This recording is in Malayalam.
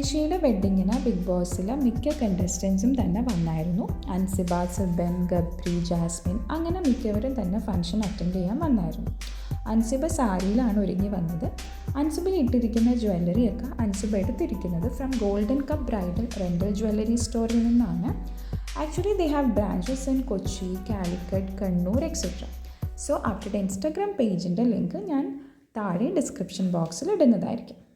ഋഷിയുടെ വെഡ്ഡിങ്ങിന് ബിഗ് ബോസിലെ മിക്ക കണ്ടസ്റ്റൻസും തന്നെ വന്നായിരുന്നു. അൻസിബ സുബൻ ഗബ്രി ജാസ്മിൻ അങ്ങനെ മിക്കവരും തന്നെ ഫംഗ്ഷൻ അറ്റൻഡ് ചെയ്യാൻ വന്നായിരുന്നു. അൻസിബ സാരിയിലാണ് ഒരുങ്ങി വന്നത്. അൻസിബയിൽ ഇട്ടിരിക്കുന്ന ജ്വല്ലറിയൊക്കെ അൻസിബ എടുത്തിരിക്കുന്നത് from golden cup bridal rental jewellery സ്റ്റോറിൽ നിന്നാണ്. Actually they have branches in Kochi Calicut Kannur etcetera so അവരുടെ ഇൻസ്റ്റാഗ്രാം പേജിന്റെ ലിങ്ക് ഞാൻ താഴെ ഡിസ്ക്രിപ്ഷൻ ബോക്സിൽ ഇടുന്നതായിരിക്കും.